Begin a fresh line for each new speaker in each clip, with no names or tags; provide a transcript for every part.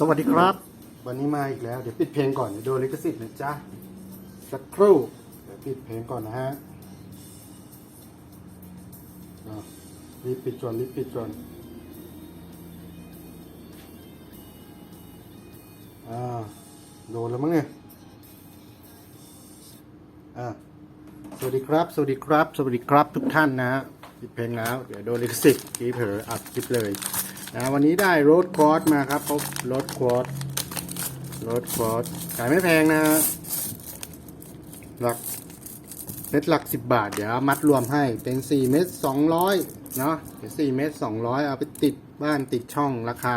สวัสดีครับ วันนี้มาอีกแล้ว เดี๋ยวปิดเพลงก่อนเดี๋ยวโดนลิขสิทธิ์นะจ๊ะ สักครู่ เดี๋ยวปิดเพลงก่อนนะฮะอะรีบปิดก่อนรีบปิดก่อนอ่าโดนแล้วมั้งเนี่ยอะสวัสดีครับ สวัสดีครับ สวัสดีครับทุกท่านนะฮะปิดเพลงแล้ว เดี๋ยวโดนลิขสิทธิ์กีเผลออัดคลิปเลย นะวันนี้ได้โรถคอร์สมาครับเขารถคอร์สรถคอร์สขายไม่แพงนะหลักเม็ดหลักสิบบาท เดี๋ยวมัดรวมให้เป็นสี่เม็ดสองร้อยเนาะเดี๋ยวสี่เม็ดสองร้อยเอาไปติดบ้านติดช่องราคา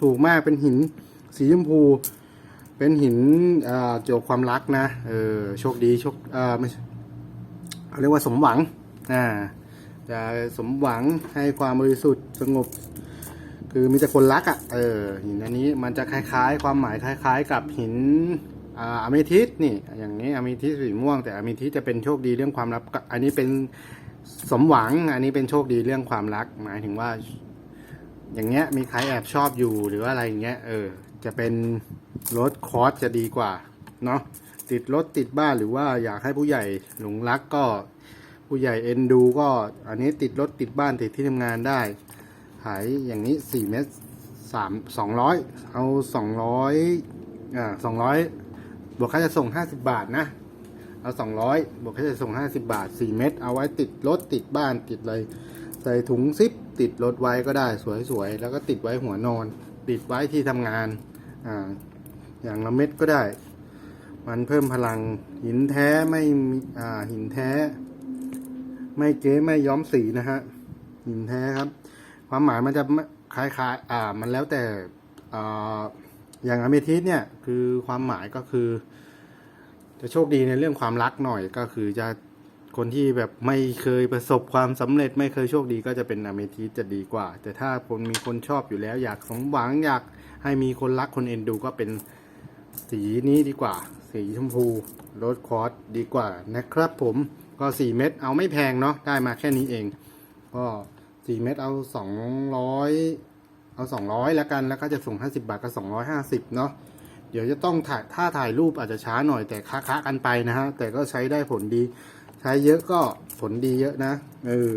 ถูกมากเป็นหินสีชมพู เป็นหินเกี่ยวความรักนะเออโชคดีโชคเออไม่เขาเรียกว่าสมหวังอ่าจะสมหวังให้ความบริสุทธิ์สงบ คือมีแต่คนรักอะ่ะ เออหินอันนี้มันจะคล้ายๆ ความหมายคล้าย ๆ กับหินอ่าอะเมทิสนี่ อย่างนี้อะเมทิสสีม่วง แต่อะเมทิสจะเป็นโชคดีเรื่องความรัก อันนี้เป็นสมหวัง อันนี้เป็นโชคดีเรื่องความรัก หมายถึงว่า อย่างเงี้ย มีใครแอบชอบอยู่หรือว่าอะไรอย่างเงี้ย เออ จะเป็นรถคอร์สจะดีกว่า เนาะ ติดรถติดบ้านหรือว่าอยากให้ผู้ใหญ่หลงรักก็ ผู้ใหญ่เอ็นดู ก็ อันนี้ติดรถติดบ้านติดที่ทำงานได้ ขายอย่างนี้สี่เมตรสามสองร้อยเอาสองร้อยอ่าสองร้อยบวกค่าจะส่งห้าสิบบาทนะ เอาสองร้อยบวกค่าจะส่งห้าสิบาทสี่เมตรเอาไว้ติดรถติดบ้านติดอะไรใส่ถุงซิปติดรถไว้ก็ได้สวยๆ แล้วก็ติดไว้หัวนอน ติดไว้ที่ทำงานอ่าอย่างละเม็ดก็ได้ มันเพิ่มพลังหินแท้ไม่มีอ่าหินแท้ ไม่เก๊ไม่ย้อมสีนะฮะหินแท้ครับ ความหมายมันจะคล้ายๆอ่ามันแล้วแต่อ่าอย่างอเมทิสเนี่ยคือความหมายก็คือ จะโชคดีในเรื่องความรักหน่อยก็คือจะคนที่แบบไม่เคยประสบความสำเร็จ ไม่เคยโชคดีก็จะเป็นอเมทิสจะดีกว่า แต่ถ้าคนมีคนชอบอยู่แล้ว อยากสมหวังอยากให้มีคนรักคนเอ็นดูก็เป็นสีนี้ดีกว่า สีชมพูโรสคอร์สดีกว่านะครับผมก็ 4 เม็ดเอาไม่แพงเนาะได้มาแค่นี้เอง ก็ สี่เม็ดเอาสองร้อยเอาสองร้อยแล้วกันแล้วก็จะส่งห้าสิบาทก็สองร้อยห้าสิบเนาะเดี๋ยวจะต้องถ่ายถ้าถ่ายรูปอาจจะช้าหน่อยแต่ค้าๆกันไปนะฮะแต่ก็ใช้ได้ผลดี ใช้เยอะก็ผลดีเยอะนะเออ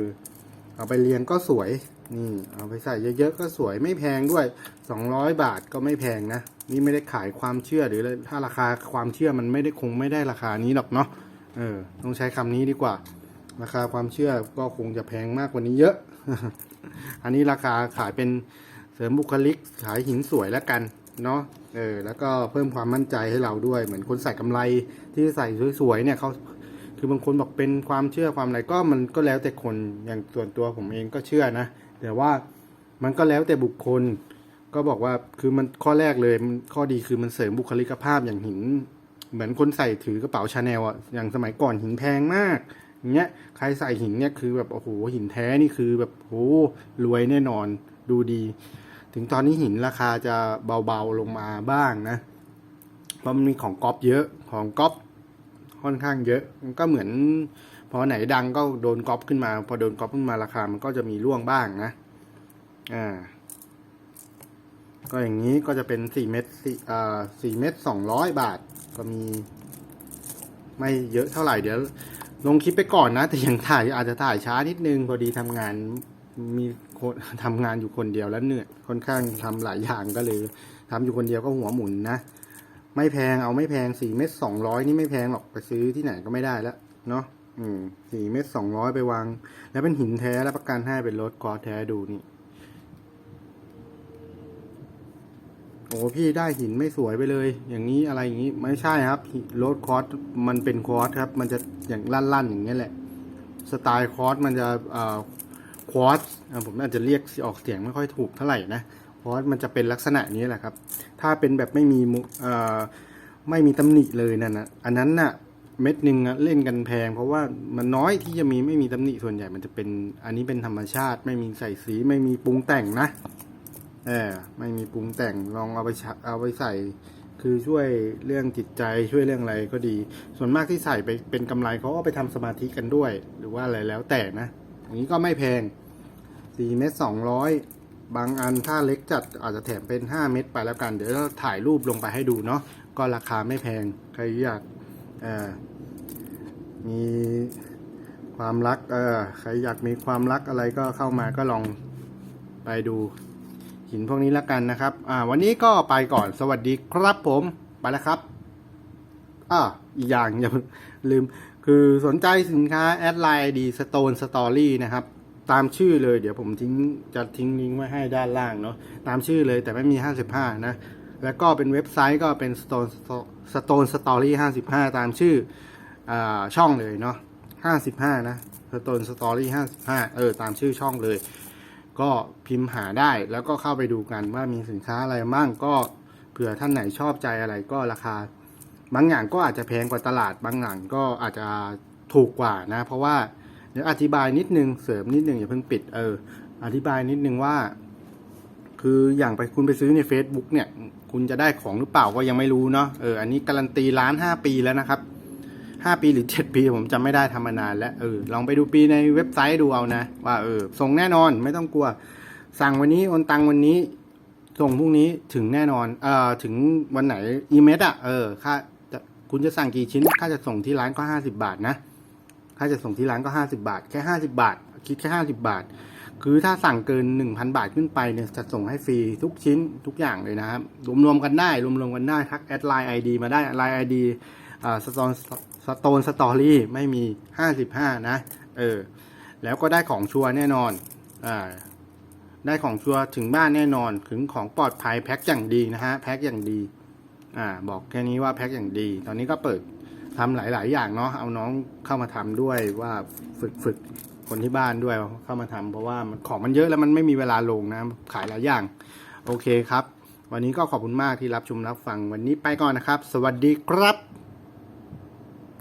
เอาไปเรียงก็สวยนี่ เอาไปใส่เยอะๆก็สวยไม่แพงด้วยสองร้อยบาทก็ไม่แพงนะ นี่ไม่ได้ขายความเชื่อหรืออะไรถ้าราคาความเชื่อมันไม่ได้คงไม่ได้ราคานี้หรอกเนาะเออต้องใช้คำนี้ดีกว่า ราคาความเชื่อก็คงจะแพงมากกว่านี้เยอะ อันนี้ราคาขายเป็นเสริมบุคลิกขายหินสวยแล้วกันเนาะเออแล้วก็เพิ่มความมั่นใจให้เราด้วย เหมือนคนใส่กำไรที่ใส่สวยๆเนี่ยเขาคือบางคนบอกเป็นความเชื่อความอะไรก็มันก็แล้วแต่คนอย่างส่วนตัวผมเองก็เชื่อนะ แต่ว่ามันก็แล้วแต่บุคคล ก็บอกว่าคือมันข้อแรกเลยข้อดีคือมันเสริมบุคลิกภาพอย่างหิน เหมือนคนใส่ถือกระเป๋าชาแนลอะอย่างสมัยก่อนหินแพงมาก เงี้ยใครใส่หินเนี่ยคือแบบโอ้โหหินแท้นี่คือแบบโอ้รวยแน่นอนดูดี ถึงตอนนี้หินราคาจะเบาๆลงมาบ้างนะเพราะมันมีของก๊อปเยอะของก๊อปค่อนข้างเยอะมันก็เหมือนพอไหนดังก็โดนก๊อปขึ้นมา พอโดนก๊อปขึ้นมาราคามันก็จะมีร่วงบ้างนะอ่าก็อย่างนี้ก็จะเป็นสี่เม็ดสี่อ่าสี่เม็ดสองร้อยบาท ก็มี ไม่เยอะเท่าไหร่เดี๋ยว ลงคลิปไปก่อนนะ แต่ยังถ่ายอาจจะถ่ายช้านิดนึง พอดีทำงานมีคนทำงานอยู่คนเดียวแล้วเหนื่อยค่อนข้างทำหลายอย่างก็เลยทำอยู่คนเดียวก็หัวหมุนนะ ไม่แพงเอาไม่แพงสี่เม็ดสองร้อยนี่ไม่แพงหรอกไปซื้อที่ไหนก็ไม่ได้แล้วเนาะอืมสี่เม็ดสองร้อยไปวาง แล้วเป็นหินแท้แล้วประกันให้เป็นรถกอแท้ดูนี่ โอ้พี่ได้หินไม่สวยไปเลย อย่างนี้อะไรอย่างนี้ไม่ใช่ครับโรดคอร์สมันเป็นคอร์สครับ มันจะอย่างลั่นๆอย่างเงี้ยแหละ สไตล์คอร์สมันจะเอ่อควอตผมน่าจะเรียกออกเสียงไม่ค่อยถูกเท่าไหร่นะคอร์สมันจะเป็นลักษณะนี้แหละครับ ถ้าเป็นแบบไม่มีอ่อไม่มีตำหนิเลยนั่นนะอันนั้นน่ะเม็ดหนึ่งอะเล่นกันแพง เพราะว่ามันน้อยที่จะมีไม่มีตำหนิส่วนใหญ่มันจะเป็นอันนี้เป็นธรรมชาติ ไม่มีใส่สีไม่มีปรุงแต่งนะ เออไม่มีปรุงแต่งลองเอาไปเอาไปใส่ คือช่วยเรื่องจิตใจช่วยเรื่องอะไรก็ดี ส่วนมากที่ใส่ไปเป็นกำไรเขาก็ไปทำสมาธิกันด้วย หรือว่าอะไรแล้วแต่นะอย่างนี้ก็ไม่แพงสี่เมตรสองร้อยบางอันถ้าเล็กจัดอาจจะแถมเป็น 5 เม็ดไปแล้วกัน เดี๋ยวเราถ่ายรูปลงไปให้ดูเนาะก็ราคาไม่แพง ใครอยากมีความรักเออใครอยากมีความรักอะไรก็เข้ามาก็ลองไปดู หินพวกนี้แล้วกันนะครับ อ่า วันนี้ก็ไปก่อนสวัสดีครับผมไปแล้วครับอ่าอีกอย่างอย่าลืม คือสนใจสินค้าแอดไลน์ดีสโตนสตอรี่นะครับ ตามชื่อเลยเดี๋ยวผมทิ้งจะทิ้งลิงก์ไว้ให้ด้านล่างเนาะตามชื่อเลยแต่ไม่มี 55 นะ แล้วก็เป็นเว็บไซต์ก็เป็น stone stone story 55 ตามชื่ออาช่องเลยเนาะ55 นะ stone story 55 เออ ตามชื่อช่องเลย ก็พิมพ์หาได้แล้วก็เข้าไปดูกันว่ามีสินค้าอะไรบ้างก็เผื่อท่านไหนชอบใจอะไรก็ราคา บางอย่างก็อาจจะแพงกว่าตลาดบางอย่างก็อาจจะถูกกว่านะ เพราะว่าเดี๋ยวอธิบายนิดนึงเสริมนิดนึงอย่าเพิ่งปิดเออ อธิบายนิดนึงว่า คืออย่างไปคุณไปซื้อใน Facebook เนี่ย คุณจะได้ของหรือเปล่าก็ยังไม่รู้เนาะเอออันนี้การันตีร้านห้าปีแล้วนะครับ ห้าปีหรือเจ็ดปี ผมจำไม่ได้ทำมานานแล้วเออลองไปดูปีในเว็บไซต์ดูเอานะ ว่าเออส่งแน่นอนไม่ต้องกลัว สั่งวันนี้โอนตังวันนี้ ส่งพรุ่งนี้ถึงแน่นอนเอ่อถึงวันไหนอีเมลอะเออค่าคุณจะสั่งกี่ชิ้นค่าจะส่งที่ร้านก็ห้าสิบาทนะค่าจะส่งที่ร้านก็ห้าสิบาท แค่ห้าสิบาท คิดแค่ห้าสิบาท คือถ้าสั่งเกินหนึ่งพันบาทขึ้นไปเนี่ยจะส่งให้ฟรีทุกชิ้นทุกอย่างเลยนะครับรวมๆกันได้รวมๆกันได้ทักแอดไลน์ไอดีมาได้ไลน์ไอดีอ่าสโตน สโตนสตอรี่ไม่มีห้าสิบห้านะ เออ แล้วก็ได้ของชัวร์แน่นอน อ่า ได้ของชัวร์ถึงบ้านแน่นอน ถึงของปลอดภัยแพ็คอย่างดีนะฮะ แพ็คอย่างดี อ่า บอกแค่นี้ว่าแพ็คอย่างดี ตอนนี้ก็เปิดทำหลาย ๆ อย่างเนาะ เอาน้องเข้ามาทำด้วยว่าฝึกฝึกคนที่บ้านด้วยเข้ามาทำเพราะว่าของมันเยอะแล้วมันไม่มีเวลาลงนะ ขายหลายอย่าง โอเคครับ วันนี้ก็ขอบคุณมากที่รับชมรับฟัง วันนี้ไปก่อนนะครับ สวัสดีครับ